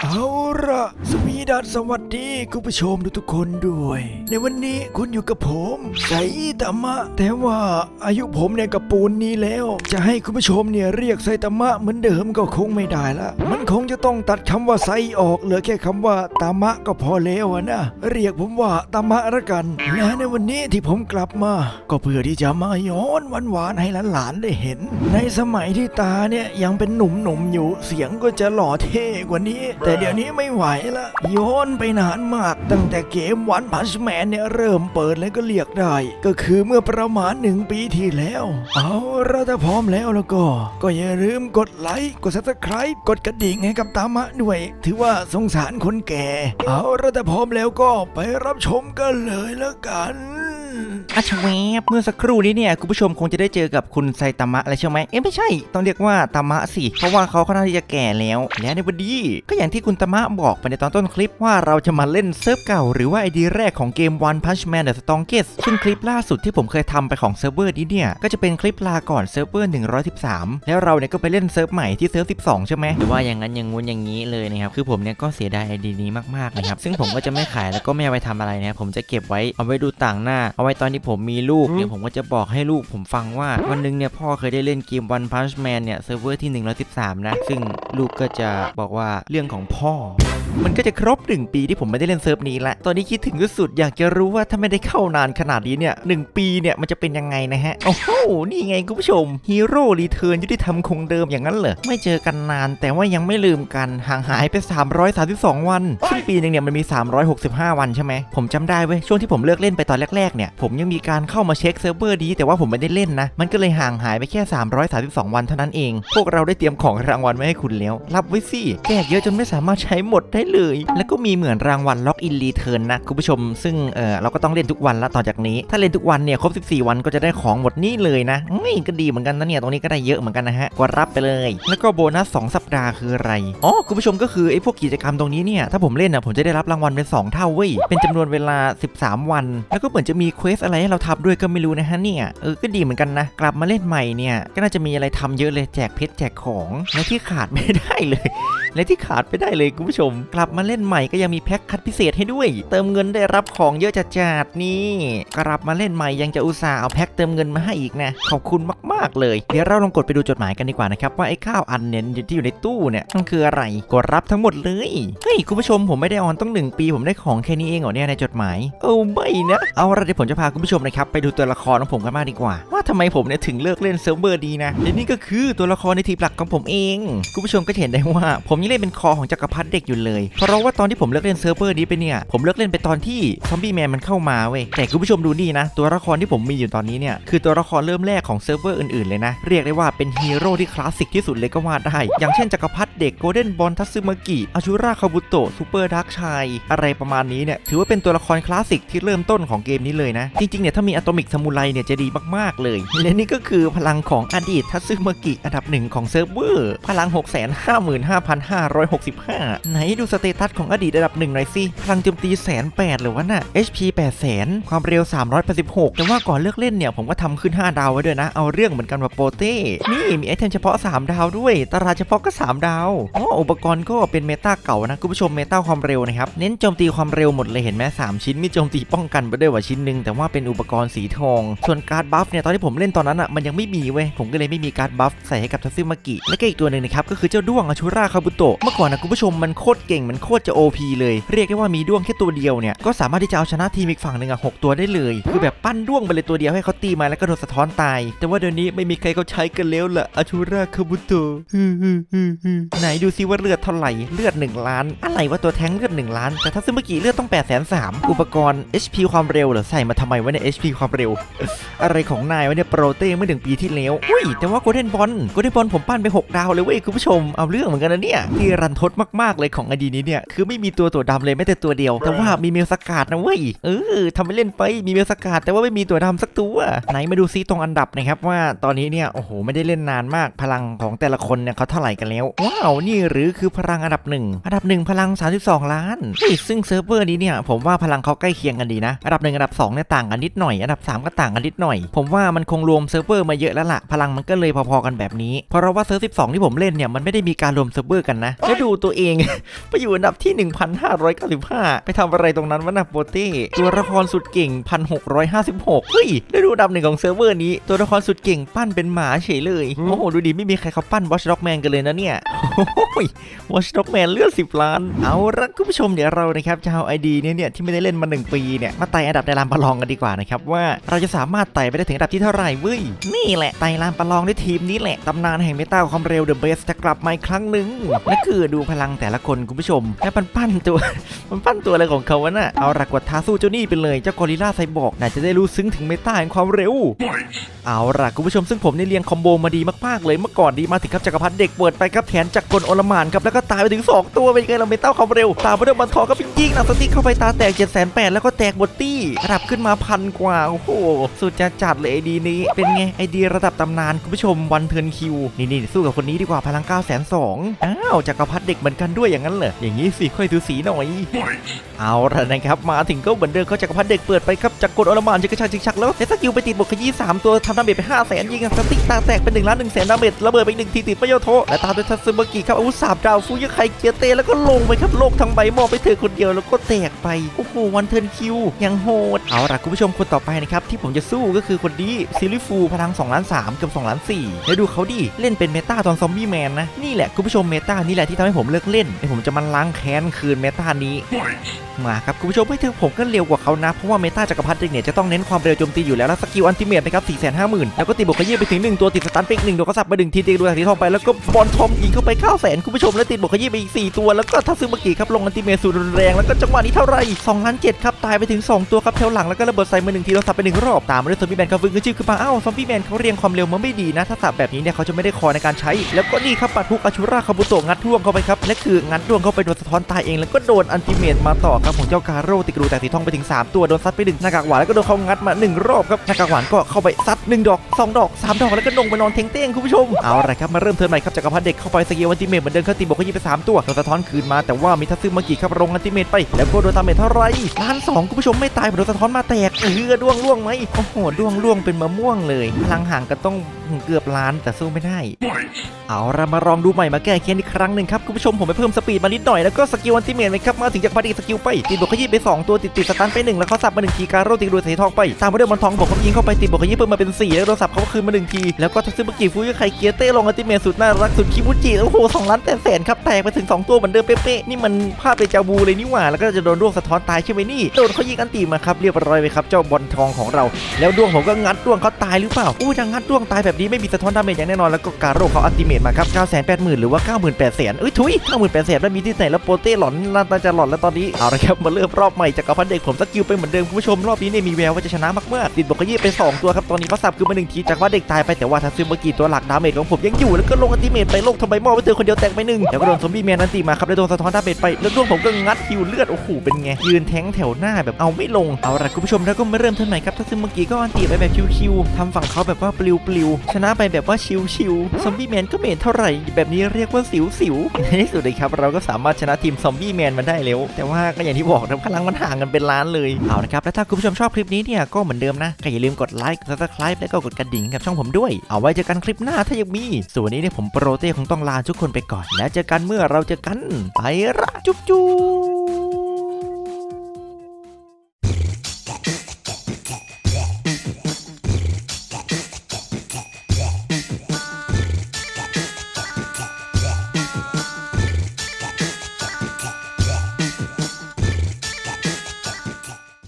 Аура! ดัสสวัสดีคุณผู้ชมทุกคนด้วย ในวันนี้คุณอยู่กับผมไซตามะ แต่ว่าอายุผมเนี่ยกับปูนนี้แล้ว จะให้คุณผู้ชมเนี่ยเรียกไซตามะเหมือนเดิมก็คงไม่ได้ละ มันคงจะต้องตัดคำว่าไซออกเหลือแค่คำว่าตามะก็พอแล้วนะเรียกผมว่าตามะละกันและในวันนี้ที่ผมกลับมา ก็เพื่อที่จะมาย้อนหวานๆให้หลานๆได้เห็น ในสมัยที่ตาเนี่ยยังเป็นหนุ่มๆอยู่เสียงก็จะหล่อเท่กว่านี้ แต่เดี๋ยวนี้ไม่ไหวละย้อนไปนานมาก ตั้งแต่เกมวันพันชแมนเนี่ยเริ่มเปิดแล้วก็เรียกได้ ก็คือเมื่อประมาณหนึ่งปีที่แล้ว เอาระถ้าพร้อมแล้วแล้วก็ ก็อย่าลืมกดไลค์กดซับสไครป์กดกระดิ่งให้กับตามะด้วย ถือว่าสงสารคนแก่ เอาระถ้าพร้อมแล้วก็ไปรับชมกันเลยแล้วกัน อาชเวบเมื่อสักครู่นี้เนี่ยคุณผู้ชมคงจะได้เจอกับคุณไซตามะแล้วใช่ไหมเอ๊ะไม่ใช่ ต้องเรียกว่าตามะสิ เพราะว่าเขาค่อนข้างที่จะแก่แล้ว และในวันนี้ก็อย่างที่คุณตามะบอกไปในตอนต้นคลิปว่าเราจะมาเล่นเซิร์ฟเก่าหรือว่าไอดีแรกของเกม One Punch Man The Strongest ซึ่งคลิปล่าสุดที่ผมเคยทำไปของเซิร์ฟเวอร์นี้เนี่ยก็จะเป็นคลิปลาก่อนเซิร์ฟเวอร์113 แล้วเราเนี่ยก็ไปเล่นเซิร์ฟใหม่ที่เซิร์ฟ12 ใช่ไหมหรือว่าอย่างนั้นอย่างงู้นอย่างนี้เลยนะครับคือผมเนี่ยก็เสียดายไอดีนี้มากๆนะครับซึ่งผมก็จะไม่ขายแล้วก็ไม่เอาไปทำอะไรนะผมจะเก็บไว้เอาไว้ดูต่างหน้าเอาไว้ตอนที่ผมมีลูกเนี่ยผมก็จะบอกให้ลูกผมฟังว่า วันหนึงเนี่ยพ่อเคยได้เล่นเกม One Punch Man เนี่ยเซิร์ฟเวอร์ที่ 113 นะ ซึ่งลูกก็จะบอกว่าเรื่องของพ่อ มันก็จะครบ 1 ปีที่ผมไม่ได้เล่นเซิร์ฟนี้ละ ตอนนี้คิดถึงที่สุดอยากจะรู้ว่าถ้าไม่ได้เข้านานขนาดนี้เนี่ยหปีเนี่ยมันจะเป็นยังไงนะฮะ โอ้โห นี่ไงคุณผู้ชมฮีโร่รีเทิร์นยุติธรรมคงเดิมอย่างนั้นเหรอ ไม่เจอกันนานแต่ว่ายังไม่ลืมกัน ห่างหายไป 332 วัน ซึ่งปีหนึงเนี่ยมันมี 365 วันใช่ไหม ผมจำได้เว้ย ช่วงที่ผมเลิกเล่นไปตอนแรกๆเนี่ย ผมยังมีการเข้ามาเช็คเซิร์ฟเวอร์ดี แต่ว่าผมไม่ได้เล่นนะ มันก็เลยห่างหายไปแค่ 332 วันเท่านั้นเอง พวกเราได้เตรียมของรางวัลไว้ให้คุณแล้ว รับไว้สิแจกเยอะจนไม่สามารถใช้หมดได้เลย แล้วก็มีเหมือนรางวัลล็อกอินรีเทิร์นนะคุณผู้ชม ซึ่งเออเราก็ต้องเล่นทุกวันละต่อจากนี้ ถ้าเล่นทุกวันเนี่ยครบ 14 วันก็จะได้ของหมดนี่เลยนะนี่ก็ดีเหมือนกันนะเนี่ยตรงนี้ก็ได้เยอะเหมือนกันนะฮะกดรับไปเลย แล้วก็โบนัส2สัปดาห์คืออะไรอ๋อคุณผู้ชมก็คือไอ้พวกกิจกรรมตรงนี้เนี่ยถ้าผมเล่นนะผมจะได้รับรางวัลเป็น 2 เท่าเว้ยเป็นจำนวนเวลา 13 วัน แล้วก็เหมือนจะมีเควสอะไรให้เราทำด้วยก็ไม่รู้นะฮะเนี่ยเออก็ดีเหมือนกันนะกลับมาเล่นใหม่เนี่ยก็น่าจะมีอะไรทำเยอะเลยแจกเพชรแจกของและที่ขาดไม่ได้เลย และที่ขาดไม่ได้เลยคุณผู้ชม กลับมาเล่นใหม่ก็ยังมีแพ็คคัดพิเศษให้ด้วย เติมเงินได้รับของเยอะจัดจัดๆนี่ กลับมาเล่นใหม่ยังจะอุตส่าห์เอาแพ็คเติมเงินมาให้อีกนะขอบคุณมากๆเลย เดี๋ยวเราลองกดไปดูจดหมายกันดีกว่านะครับว่าไอ้ข้าวอันเนี่ยที่อยู่ในตู้เนี่ยมันคืออะไรกดรับทั้งหมดเลยเฮ้ยคุณผู้ชมผมไม่ได้ออนต้องหนึ่งปี ผมได้ของแค่นี้เองเหรอเนี่ยในจดหมายเออไม่นะเอาละเดี๋ยวผมจะพาคุณผู้ชมนะครับไปดูตัวละครของผมกันมากดีกว่า ว่าทำไมผมเนี่ยถึงเลิกเล่นเซิร์ฟเวอร์ดีนะและนี่ก็คือตัวละครในทีมหลักของผมเอง คุณผู้ชมก็เห็นได้ว่าผมยังเล่นเป็นคอของจักรพรรดิเด็กอยู่เลย เพราะว่าตอนที่ผมเลิกเล่นเซิร์ฟเวอร์นี้ไปเนี่ย ผมเลิกเล่นไปตอนที่ซอมบี้แมนมันเข้ามาเว้ย แต่คุณผู้ชมดูนี่นะ ตัวละครที่ผมมีอยู่ตอนนี้เนี่ย คือตัวละครเริ่มแรกของเซิร์ฟเวอร์อื่นๆเลยนะ เรียกได้ว่าเป็นฮีโร่ที่คลาสสิกที่สุดเลยก็ว่าได้ อย่างเช่นจักรพรรดิเด็กโกลเด้นบอลทัตสึมากิอาชูราคาบุโตะซูเปอร์ดาร์กชัยอะไรประมาณนี้เนี่ย ถือว่าเป็นตัวละครคลาสสิกที่เริ่มต้นของเกมนี้เลยนะ จริงๆเนี่ยถ้ามีอะตอมิกซามูไรเนี่ยจะดีมากๆเลย และนี่ก็คือพลังของอดีตทัตสึมากิอันดับหนึ่งของเซิร์ฟเวอร์พลัง565 ไหนดูสเตตัสของอดีตอันดับหนึ่งหน่อยสิ พลังโจมตีแสนแปดหรือวะน่ะ HP 8แสนความเร็ว 386 แต่ว่าก่อนเลือกเล่นเนี่ย ผมก็ทำขึ้น 5 ดาวไว้ด้วยนะ เอาเรื่องเหมือนกันว่าโปเต้ นี่มีไอเทมเฉพาะ 3 ดาวด้วยตาราเฉพาะก็ 3 ดาว อ๋อ อุปกรณ์ก็เป็นเมตาเก่านะ คุณผู้ชมเมตาความเร็วนะครับ เน้นโจมตีความเร็วหมดเลยเห็นไหมสามชิ้นมีโจมตีป้องกันไปด้วยว่าชิ้นหนึ่งแต่ว่าเป็นอุปกรณ์สีทอง ส่วนการ์ดบัฟเนี่ยตอนที่ผมเล่นตอนนั้นอะมันยังไม่มีเว้ยผมก็เลยไม่มีการ์ดบัฟใส่ให้กับทัซึมากิและก็อีกตัวหนึ่งนะครับก็คือเจ้าด้วงอาชูราคาบุโตะเมื่อก่อนนะคุณผู้ชมมันโคตรเก่งมันโคตรจะ OP เลย เรียกได้ว่ามีด้วงแค่ตัวเดียวเนี่ยก็สามารถที่จะเอาชนะทีมอีกฝั่งหนึ่งอะหกตัวได้เลย คือแบบปั้นด้วงไปเลยตัวเดียวให้เขาตีมาแล้วก็โดนสะท้อนตาย แต่ว่าเดี๋ยวนี้ไม่มีใครเขาใช้กันแล้วล่ะอาชูราคาบุโตะไหนดูซิว่าเลือดเท่าไหร่เลือด 1 ล้าน อะไรว่าตัวแท้งเลือด 1 ล้าน แต่ถ้าซื้อเมื่อกี้เลือดต้อง8ปดแสนสามอุปกรณ์ HP ความเร็วเหรอใส่มาทำไมวะเนี่ย HP ความเร็ว อะไรของนายวะเนี่ยโปรเต้เมื่อหนึ่งปีที่แล้วอุ้ยแต่ว่าโกลเด้นบอลโกลเด้นบอลผมปั้นไป 6 ดาวเลยเว้ยคุณผู้ชมเอาเรื่องเหมือนกันนะเนี่ยที่รันทดมากๆเลยของอดีนี้เนี่ย คือไม่มีตัวตัวดำเลยแม้แต่ตัวเดียว แต่ว่ามีเมลสกาดนะเว้ย เออทำไปเล่นไป มีเมลสกาดแต่ว่าไม่มีตัวดำสักตัว ไหนมาดูซิตรงอันดับนะครับว่าตอนนี้เนี่ย โอ้โห ไม่ได้เล่นนานมาก พลังของแต่ละคนเนี่ยเขาเท่าไหร่กันแล้ว ว้าว นี่หรือคือพลังอันดับหนึ่งอันดับหนึ่งพลัง 32 ล้านเฮ้ยซึ่งเซิร์ฟเวอร์นี้เนี่ย ผมว่าพลังเขาใกล้เคียงกันดีนะ อันดับหนึ่งอันดับสองเนี่ยต่างกันนิดหน่อย อันดับสามก็ต่างกันนิดหน่อย ผมว่ามันคงรวมเซิร์ฟเวอร์มาเยอะแล้วล่ะ พลังมันก็เลยพอๆกันแบบนี้ เพราะเราว่าเซิร์ฟ12 ที่ผมเล่นเนี่ยมันไม่ได้มีการรวมเซิร์ฟเวอร์กันกันนะ แล้วดูตัวเอง ไปอยู่อันดับที่ 1,595 ไปทำอะไรตรงนั้นวะนะโปเต้ตัวละครสุดเก่ง 1,656 เฮ้ยได้ดูอันดับหนึ่งของเซิร์ฟเวอร์นี้ ตัวละครสุดเก่งปั้นเป็นหมาเฉยเลย โอ้โห ดูดิไม่มีใครเขาปั้น Watch Dog Man กันเลยนะเนี่ยโอ้ย Watch Dog Man เลือด 10 ล้าน เอาละคุณผู้ชมเดี๋ยวเรานะครับจะเอาไอดีเนี่ยเนี่ยที่ไม่ได้เล่นมา 1 ปีเนี่ยมาไต่อันดับในลานประลองกันดีกว่านะครับว่าเราจะสามารถไต่ไปได้ถึงอันดับที่เท่าไหร่เว้ยนี่แหละไต่ลานประลองด้วยทีมนี้แหละตำนานแห่งเมตาความเร็ว The Best จะกลับมาอีกครั้งหนึ่งนั่นคือดูพลังแต่ละคนคุณผู้ชมและมันปั้นตัว มันปั้นตัวอะไรของเขาวะน่ะเอาละกดท้าสู้เจ้านี่ไปเลยเจ้ากอริลลาไซบอร์กน่าจะได้รู้ซึ้งถึงเมตาแห่งความเร็ว เอาล่ะคุณผู้ชมซึ่งผมเนี่ยเรียงคอมโบมาดีมากๆเลยเมื่อก่อนดีมาถึงครับจักรพรรดิเด็กเปิดไปครับแขนจักกลโอลมานครับแล้วก็ตายไปถึง 2 ตัวเป็นไงเราเมตาความเร็ว ตามไปด้วยมันทองก็เป็นยิงหนักสติ๊กเข้าไปตาแตก7 8 0 0แสนแแล้วก็แตกหมดตี้ระดับขึ้นมาพันกว่าโอ้โหสุดจะจัดเลยไอดีนี้ เป็นไงไอดีระดับตำนานคุณผู้ชมวันเทิร์นคิวนี่นี่สู้กับคนนี้ดีกว่าพลัง9 2 0 0 0อ้าวจักรพรรดิเด็กเหมือนกันด้วยอย่างนั้นเหรออย่างนี้สิค่อยดูสีหน่อยเอาละนะครับมาถึงก็เหมือนเดิมเขาจักรพรรดิเด็กเปิดไปครับจากกดอลหมานจะกระชากชิกชักแล้วเซตสกิลไปติดบวกขยี้สามตัวทำดาเมจไป5 0 0แสนยิงสติ๊กตาแตกเป็น1ล้าน1แสนดาเมจระเบิดไปอีกหนึ่งทีติดประโยชน์โทและตามด้วยทัซึมากิครับอาวุธสามดาวฟูยะไคเกียเตแล้วก็ลงไปครับโลกทั้งใบมอบไปเธอคนเดียวแล้วก็แตกไปโอ้โหวันเทิร์นคิวยังโหดเอาล่ะคุณผู้ชมคนต่อไปนะครับที่ผมจะสู้ก็คือคนนี้ซิลิฟูพลัง2ล้าน3กับ2ล้าน4แล้วดูเขาดิเล่นเป็นเมตาตอนซอมบี้แมนนะนี่แหละคุณผู้ชมเมตานี่แหละที่ทำให้ผมเลิกเล่นเดี๋ยวผมจะมาล้างแค้นคืนเมตานี้ มาครับคุณผู้ชมไม่ถึงผมก็เร็วกว่าเขานะ เพราะว่าเมตาจักรพรรดิเนี่ยจะต้องเน้นความเร็วโจมตีอยู่แล้วแล้วสกิลอันติเมตนะครับ4 5 0 0 0 0 แล้วก็ตีบวกขยี้ไปถึง 1 ตัวติดสตันไปอีกหนึ่งตัวก็สับไปหนึ่งทีตีดูจากสีทองไปแล้วก็บอลทอมยิงเข้าไป9 0 0 0 0คุณผู้ชมแล้วติดบวกขยี้ไปอีก4ตัวแล้วก็ทัซึมากิครับลงอันติเมตสุดแรงแล้วก็จังหวะนี้เท่าไหร่2ล้าน7ครับตายไปถึง 2 ตัวครับแถวหลังแล้วก็ระเบิดใส่มาหนึ่งทีแล้วสับไปหนึ่งรอบตามมาด้วยซอมบี้แมนครับฟื้นขึ้นชื่อขึ้นมาอ้าวซอมบี้แมนเขาเรียงความเร็วมาไม่ดีนะถ้าสับแบบนี้เนี่ยเขาจะไม่ได้คอในการใช้ แล้วก็นี่ครับปัดทุกอาชูราคาบุโตะงัดท่วงเข้าไปครับและคืองัดท่วงเข้าไปโดนสะท้อนตายเองแล้วก็โดนอันติเมตมาต่อครับของเจ้าการโรติกรูแต่สีทองไปถึง 3 ตัวโดนซัดไปหนึ่งหน้ากากหวานแล้วก็โดนเขางัดมา 1 รอบครับหน้ากากหวานก็เข้าไปซัด 1 ดอก 2 ดอก 3 ดอกแล้วก็ลงไปนอนเทงเต้งคุณผู้ชมเอาละครับมาเริ่มเทิร์นใหม่ครับจักรพรรดิเด็กเข้าไปสกิลอันติเมตเหมือนเดิมครับตีบอกเขายิงไป3ตัวโดนสะท้อนคืนมาแต่ว่ามีทัศซึมากิครับลงอันติเมตไปแล้วก็โดนตาเมตเท่าไหรล้านสองคุณผู้ชมไม่ตายโดนสะท้อนมาแตกเออดวงล่วงไหมโอ้โหด้วงล่วงเป็นมะม่วงเลยพลังห่างกันต้องเกือบล้านแต่สู้ไม่ได้ เอาเรามาลองดูใหม่มาแก้เค้นอีกครั้งหนึ่งครับคุณผู้ชมผมไปเพิ่มสปีดมานิดหน่อยแล้วก็สกิลอันติเมตไหมครับมาถึงจากพอดีสกิลไปติดบวกขยี้ไป 2 ตัวติดติดสตันไป 1 แล้วเขาสับมา1ทีการโรติกดูใสีทองไปตามมาด้วยบอลทองบอกเขายิงเข้าไปติดบวกขยี้เพิ่มมาเป็น 4 แล้วโดนสับเขาคืนมา1ทีแล้วก็ทัซึมากิฟูยะไคเกียเต้ลงอันติเมตสุดน่ารักสุดคิบุจิโอ้โหสองล้านแปดแสนครับแตกไปถึง 2 ตัวเหมือนเดิมเป๊ะๆนี่มันภาพเดจาวูเลยนี่หว่าแล้วก็จะโดนดวงสะท้อนตายใช่ไหมนี่โดนเขายิงอันติมาครับเรียบร้อยไปครับเจ้าบอลทองของเรา แล้วดวงผมก็งัดดวงเขาตายหรือเปล่าอู้ถ้างัดดวงตายแบบนี้ไม่มีสะท้อนดาเมจอย่างแน่นอนแล้วก็การโรเขาอันติเมมตมาครับ 9 8 0 0 0 0 หรือว่า 98,000เอ้ยทุย98,000แล้วมีที่ไหนแล้วโปเต้หลอนน่าจะหลอนแล้วตอนนี้เอาละครับมาเริ่มรอบใหม่จากกรพันเด็กผมสกิลไปเหมือนเดิมคุณผู้ชมรอบนี้เนี่ยมีแววว่าจะชนะมากๆติดบวกขยี้ไป 2 ตัวครับตอนนี้เขาสับคือมาหนึ่งทีจากว่าเด็กตายไปแต่ว่าทัศซึมากิตัวหลักดาเมจของผมยังอยู่แล้วก็ลงอัติเมตไปโลกทำไมมอไปเจอคนเดียวแตกไปหนึ่งแล้วก็โดนซอมบี้แมนอันติมาครับแล้วโดนสะท้อนดาเมจไปแล้วดวงผมก็งัดฮิวเลือดโอ้โหเป็นไงยืนแทงแถวหน้าแบบเอาไม่ลงเอาละคุณผู้ชมแล้วก็มาเริ่มท่าไหร่ครับทัศซึมากิก็อันติไปแบบชิวๆทำฝั่งเขาแบบว่าปลิวๆชนะไปแบบว่าชิวๆซอมบี้แมนก็เมนเท่าไหร่ แบบนี้เรียกว่าสิวๆในที่สุดเลยครับ เราก็สามารถชนะทีมซอมบี้แมนมาได้แล้ว แต่ว่าก็อย่างที่บอกนะพลังมันห่างกันเป็นล้านเลย เอาละครับแล้วถ้าคุณผู้ชมชอบคลิปนี้เนี่ยก็เหมือนเดิมนะก็อย่าลืมกดไลค์กด subscribe และก็กดกระดิ่งกับช่องผมด้วย เอาไว้เจอกันคลิปหน้าถ้ายังมี ส่วนนนี้เนี่ยผมโปรเต้คงต้องลาทุกคนไปก่อน แล้วเจอกันเมื่อเราเจอกันไปละจุ๊บจุ๊บ